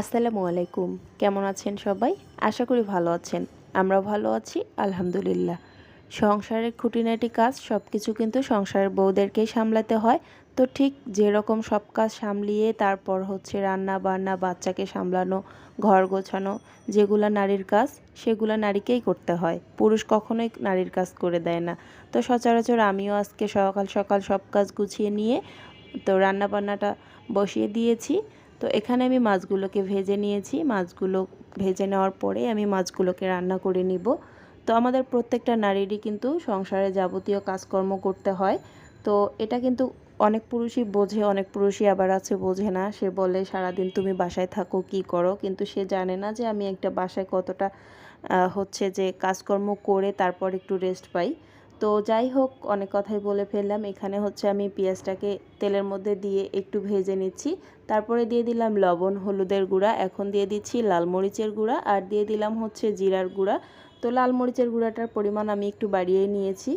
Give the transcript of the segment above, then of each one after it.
আসসালামু আলাইকুম। কেমন আছেন সবাই? আশা করি ভালো আছেন। আমরা ভালো আছি, আলহামদুলিল্লাহ। সংসারের খুঁটিনাটি কাজ সব কিছু কিন্তু সংসারের বউদেরকেই সামলাতে হয়। তো ঠিক যেরকম সব কাজ সামলিয়ে তারপর হচ্ছে রান্না বান্না বাচ্চাকে সামলানো, ঘর গোছানো, যেগুলো নারীর কাজ, সেগুলো নারীকেই করতে হয়। পুরুষ কখনোই নারীর কাজ করে দেয় না। তো সচরাচর আমিও আজকে সকাল সকাল সব কাজ গুছিয়ে নিয়ে তো রান্না বান্নাটা বসিয়ে দিয়েছি। তো এখানে আমি মাছগুলোকে ভেজে নিয়েছি। মাছগুলো ভেজে নেওয়ার পরে আমি মাছগুলোকে রান্না করে নিব। তো আমাদের প্রত্যেকটা নারীরই কিন্তু সংসারে যাবতীয় কাজকর্ম করতে হয়। তো এটা কিন্তু অনেক পুরুষই বোঝে, অনেক পুরুষই আবার আছে বোঝে না। সে বলে, সারাদিন তুমি বাসায় থাকো, কি করো? কিন্তু সে জানে না যে আমি একটা বাসায় কতটা হচ্ছে যে কাজকর্ম করে তারপর একটু রেস্ট পাই। তো যাই হোক, অনেক কথাই বলে ফেললাম। এখানে হচ্ছে আমি পেঁয়াজটাকে তেলের মধ্যে দিয়ে একটু ভেজে নিচ্ছি। তারপরে দিয়ে দিলাম লবণ, হলুদের গুঁড়া, এখন দিয়ে দিচ্ছি লাল মরিচের গুঁড়া আর দিয়ে দিলাম হচ্ছে জিরার গুঁড়া। তো লাল মরিচের গুঁড়াটার পরিমাণ আমি একটু বাড়িয়ে নিয়েছি।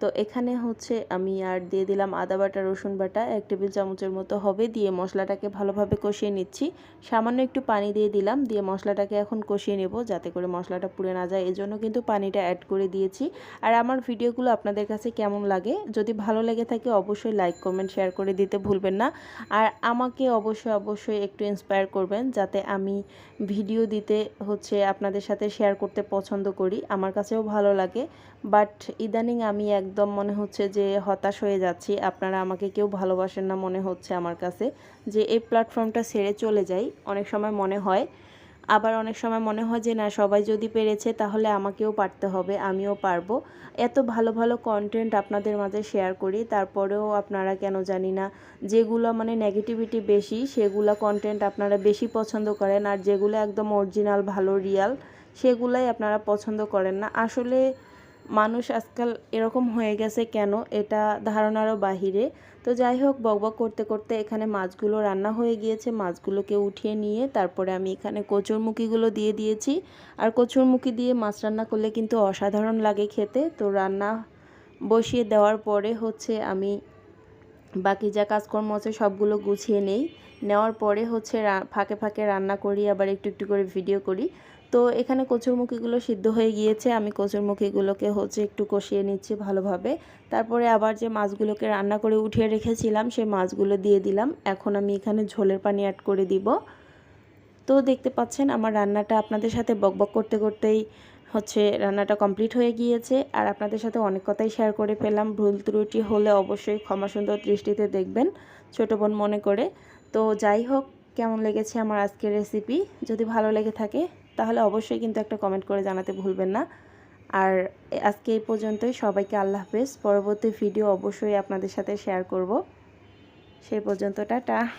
তো এখানে হচ্ছে আমি আর দিয়ে দিলাম আদা বাটা, রসুন বাটা, এক টেবিল চামচের মতো হবে, দিয়ে মশলাটাকে ভালোভাবে কষিয়ে নিচ্ছি। সামান্য একটু পানি দিয়ে দিলাম, দিয়ে মশলাটাকে এখন কষিয়ে নেব যাতে করে মশলাটা পুড়ে না যায়। এজন্য কিন্তু পানিটা অ্যাড করে দিয়েছি। আর আমার ভিডিওগুলো আপনাদের কাছে কেমন লাগে? যদি ভালো লেগে থাকে অবশ্যই লাইক কমেন্ট শেয়ার করে দিতে ভুলবেন না। আর আমাকে অবশ্যই অবশ্যই একটু ইন্সপায়ার করবেন যাতে আমি ভিডিও দিতে হচ্ছে আপনাদের সাথে শেয়ার করতে পছন্দ করি। আমার কাছেও ভালো লাগে। বাট ইদানিং আমি একদম মনে হচ্ছে যে হতাশ হয়ে যাচ্ছি। আপনারা আমাকে কেউ ভালোবাসেন না মনে হচ্ছে আমার কাছে যে এই প্ল্যাটফর্মটা ছেড়ে চলে যাই। অনেক সময় মনে হয়, আবার অনেক সময় মনে হয় যে না, সবাই যদি পেরেছে তাহলে আমাকেও পারতে হবে, আমিও পারব। এত ভালো ভালো কন্টেন্ট আপনাদের মাঝে শেয়ার করি, তারপরেও আপনারা কেন জানি না, যেগুলো মানে নেগেটিভিটি বেশি, সেগুলো কন্টেন্ট আপনারা বেশি পছন্দ করেন, আর যেগুলো একদম অরিজিনাল ভালো রিয়াল সেগুলাই আপনারা পছন্দ করেন না। আসলে মানুষ আজকাল এরকম হয়ে গেছে কেন? এটা ধারণারও বাহিরে। তো যাই হোক বকবক করতে করতে এখানে মাছগুলো রান্না হয়ে গিয়েছে। মাছগুলোকে উঠিয়ে নিয়ে তারপরে আমি এখানে কচুরমুখিগুলো দিয়ে দিয়েছি। আর কচুরমুখি দিয়ে মাছ রান্না করলে কিন্তু অসাধারণ লাগে খেতে। তো রান্না বসিয়ে দেওয়ার পরে হচ্ছে আমি বাকি যা কাজকর্ম আছে সবগুলো গুছিয়ে নেই। নেওয়ার পরে হচ্ছে ফাঁকে ফাঁকে রান্না করি, আবার একটু একটু করে ভিডিও করি। তো এখানে কচুরমুখিগুলো সিদ্ধ হয়ে গিয়েছে। আমি কচুরমুখিগুলোকে হচ্ছে একটু কষিয়ে নিচ্ছি ভালোভাবে। তারপরে আবার যে মাছগুলোকে রান্না করে উঠিয়ে রেখেছিলাম, সেই মাছগুলো দিয়ে দিলাম। এখন আমি এখানে ঝোলের পানি অ্যাড করে দিব। তো দেখতে পাচ্ছেন আমার রান্নাটা আপনাদের সাথে বকবক করতে করতেই হচ্ছে রান্নাটা কমপ্লিট হয়ে গিয়েছে। আর আপনাদের সাথে অনেক কথাই শেয়ার করে পেলাম ভুল ত্রুটি হলে অবশ্যই ক্ষমা সুন্দর দৃষ্টিতে দেখবেন, ছোটো বোন মনে করে। তো যাই হোক কেমন লেগেছে আমার আজকের রেসিপি যদি ভালো লেগে থাকে, তাহলে অবশ্যই কিন্তু একটা কমেন্ট করে জানাতে ভুলবেন না। আর আজকে এই পর্যন্তই। সবাইকে আল্লাহ হাফেজ। পরবর্তী ভিডিও অবশ্যই আপনাদের সাথে শেয়ার করব। সেই পর্যন্ত, টাটা।